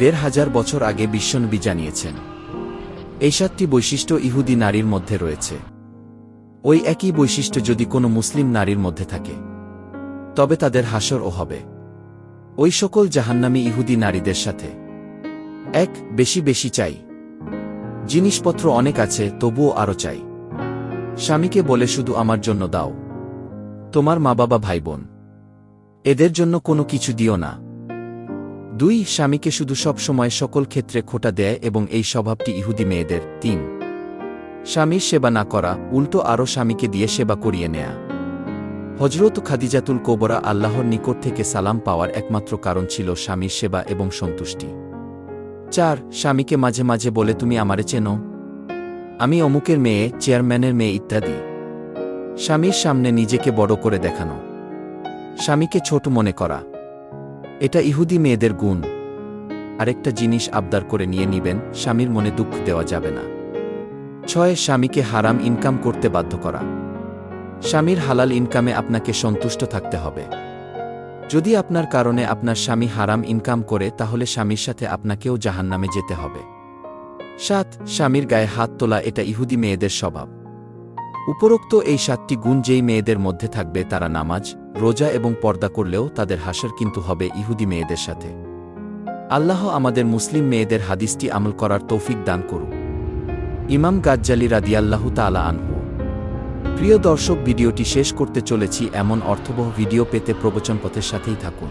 দেড় হাজার বছর আগে বিশ্বনবী জানিয়েছেন, এই সাতটি বৈশিষ্ট্য ইহুদি নারীর মধ্যে রয়েছে। ওই একই বৈশিষ্ট্য যদি কোনো মুসলিম নারীর মধ্যে থাকে, তবে তাদের হাসরও হবে। ওই সকল জাহান্নামী ইহুদি নারীদের সাথে এক বেশি বেশি চাই। জিনিসপত্র অনেক আছে, তবুও আরও চাই। স্বামীকে বলে শুধু আমার জন্য দাও। তোমার মা বাবা ভাই বোন এদের জন্য কোনো কিছু দিও না। দুই স্বামীকে শুধু সব সময় সকল ক্ষেত্রে খোটা দেয় এবং এই স্বভাবটি ইহুদি মেয়েদের। তিন স্বামীর সেবা না করা, উল্টো আরও স্বামীকে দিয়ে সেবা করিয়ে নেয়া। হজরত খাদিজাতুল কোবরা আল্লাহর নিকট থেকে সালাম পাওয়ার একমাত্র কারণ ছিল স্বামীর সেবা এবং সন্তুষ্টি। চার, স্বামীকে মাঝে মাঝে বলে, তুমি আমারে চেনো? আমি অমুকের মেয়ে, চেয়ারম্যানের মেয়ে, ইত্যাদি। স্বামীর সামনে নিজেকে বড় করে দেখানো। স্বামীকে ছোট মনে করা। এটা ইহুদি মেয়েদের গুণ। আরেকটা জিনিস আবদার করে নিয়ে নিবেন, স্বামীর মনে দুঃখ দেওয়া যাবে না। ছয়, স্বামীকে হারাম ইনকাম করতে বাধ্য করা। স্বামীর হালাল ইনকামে আপনাকে সন্তুষ্ট থাকতে হবে। যদি আপনার কারণে আপনার স্বামী হারাম ইনকাম করে, তাহলে স্বামীর সাথে আপনাকেও জাহান্নামে যেতে হবে। সাত, স্বামীর গায়ে হাত তোলা এটা ইহুদি মেয়েদের স্বভাব। উপরোক্ত এই সাতটি গুণ যেই মেয়েদের মধ্যে থাকবে তারা নামাজ, রোজা এবং পর্দা করলেও তাদের হাসর কিন্তু হবে ইহুদি মেয়েদের সাথে। আল্লাহ আমাদের মুসলিম মেয়েদের হাদিসটি আমল করার তৌফিক দান করুক ইমাম গাজ্জালি রাদিয়াল্লাহু তালা আনহু। প্রিয় দর্শক, ভিডিওটি শেষ করতে চলেছি এমন অর্থবহ ভিডিও পেতে প্রবচনপথের সাথেই থাকুন।